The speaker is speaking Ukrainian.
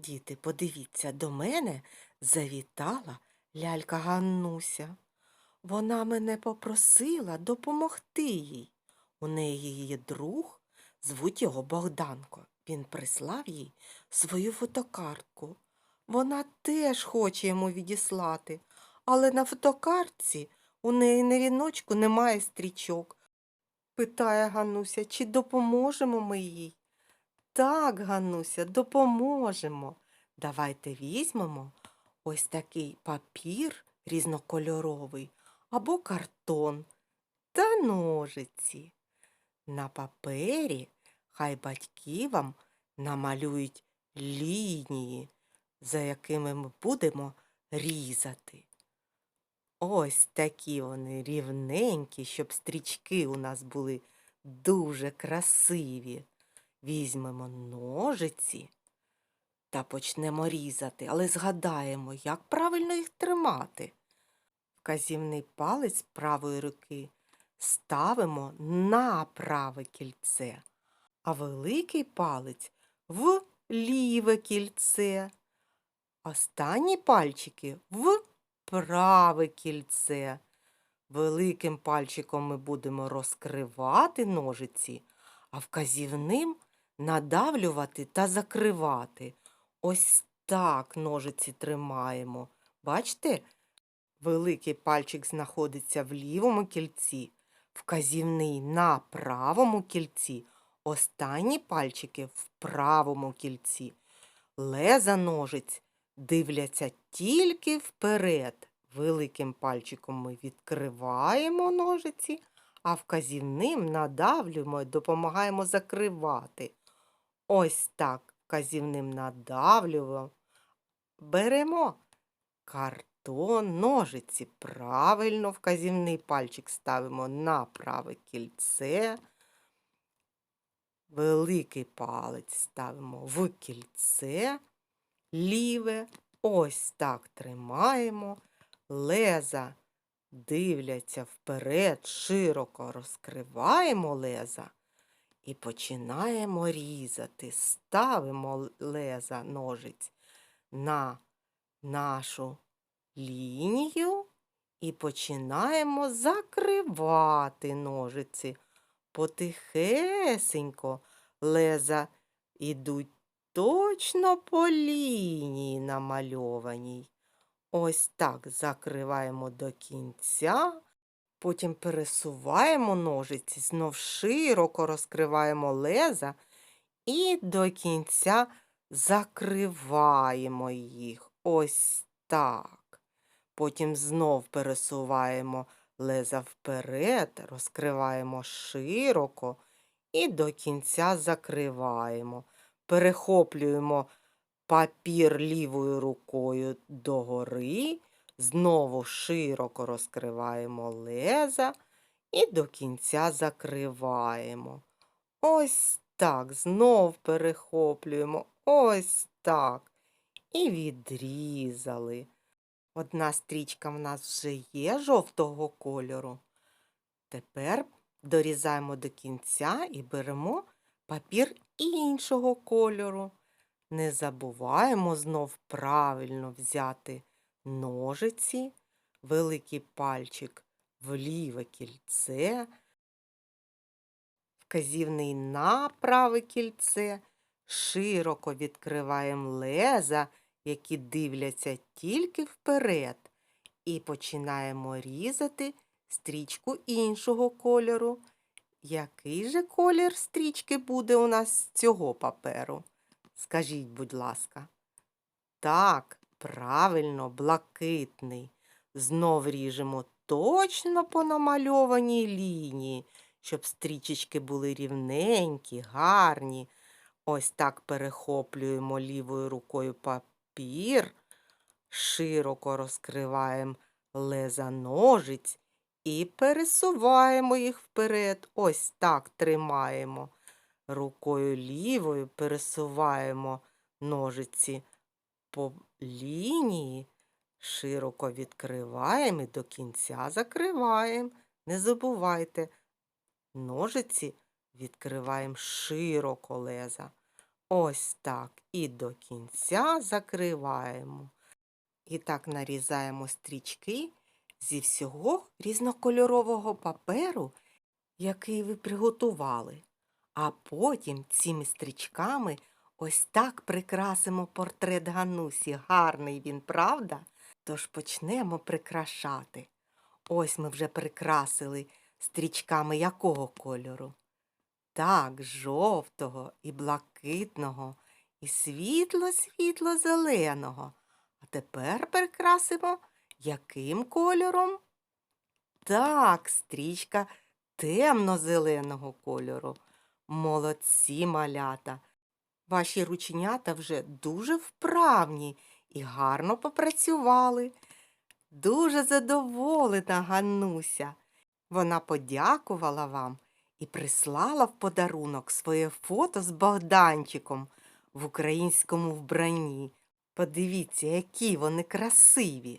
Діти, подивіться, до мене завітала лялька Ганнуся. Вона мене попросила допомогти їй. У неї є друг, звуть його Богданко. Він прислав їй свою фотокартку. Вона теж хоче йому відіслати, але на фотокартці у неї на віночку немає стрічок. Питає Ганнуся, чи допоможемо ми їй? Так, Ганнуся, допоможемо. Давайте візьмемо ось такий папір різнокольоровий або картон та ножиці. На папері хай батьки вам намалюють лінії, за якими ми будемо різати. Ось такі вони рівненькі, щоб стрічки у нас були дуже красиві. Візьмемо ножиці та почнемо різати, але згадаємо, як правильно їх тримати. Вказівний палець правої руки ставимо на праве кільце, а великий палець в ліве кільце. Останні пальчики в праве кільце. Великим пальчиком ми будемо розкривати ножиці, а вказівним надавлювати та закривати. Ось так ножиці тримаємо. Бачите, великий пальчик знаходиться в лівому кільці, вказівний на правому кільці, останні пальчики в правому кільці. Леза ножиць дивляться тільки вперед. Великим пальчиком ми відкриваємо ножиці, а вказівним надавлюємо і допомагаємо закривати. Ось так вказівним надавлюємо. Беремо картон, ножиці. Правильно вказівний пальчик ставимо на праве кільце. Великий палець ставимо в кільце, ліве. Ось так тримаємо. Леза дивляться вперед, широко розкриваємо леза і починаємо різати. Ставимо леза ножиць на нашу лінію і починаємо закривати ножиці. Потихесенько леза ідуть точно по лінії намальованій. Ось так закриваємо до кінця, потім пересуваємо ножиці, знов широко розкриваємо леза і до кінця закриваємо їх. Ось так. Потім знов пересуваємо леза вперед, розкриваємо широко і до кінця закриваємо. Перехоплюємо папір лівою рукою догори, знову широко розкриваємо леза і до кінця закриваємо. Ось так, знов перехоплюємо, ось так. І відрізали. Одна стрічка в нас вже є жовтого кольору. Тепер дорізаємо до кінця і беремо папір іншого кольору. Не забуваємо знов правильно взяти ножиці, великий пальчик в ліве кільце, вказівний на праве кільце, широко відкриваємо леза, які дивляться тільки вперед, і починаємо різати стрічку іншого кольору. Який же колір стрічки буде у нас з цього паперу? Скажіть, будь ласка. Так, правильно, блакитний. Знов ріжемо точно по намальованій лінії, щоб стрічечки були рівненькі, гарні. Ось так перехоплюємо лівою рукою папір, широко розкриваємо леза ножиць і пересуваємо їх вперед. Ось так тримаємо. Рукою лівою пересуваємо ножиці по лінії, широко відкриваємо і до кінця закриваємо. Не забувайте, ножиці відкриваємо широко леза. Ось так. І до кінця закриваємо. І так нарізаємо стрічки зі всього різнокольорового паперу, який ви приготували. А потім цими стрічками ось так прикрасимо портрет Ганусі. Гарний він, правда? Тож почнемо прикрашати. Ось ми вже прикрасили стрічками якого кольору? Так, жовтого і блакитного, і світло-світло-зеленого. А тепер прикрасимо яким кольором? Так, стрічка темно-зеленого кольору. Молодці малята. Ваші рученята вже дуже вправні і гарно попрацювали. Дуже задоволена Ганнуся. Вона подякувала вам і прислала в подарунок своє фото з Богданчиком в українському вбранні. Подивіться, які вони красиві.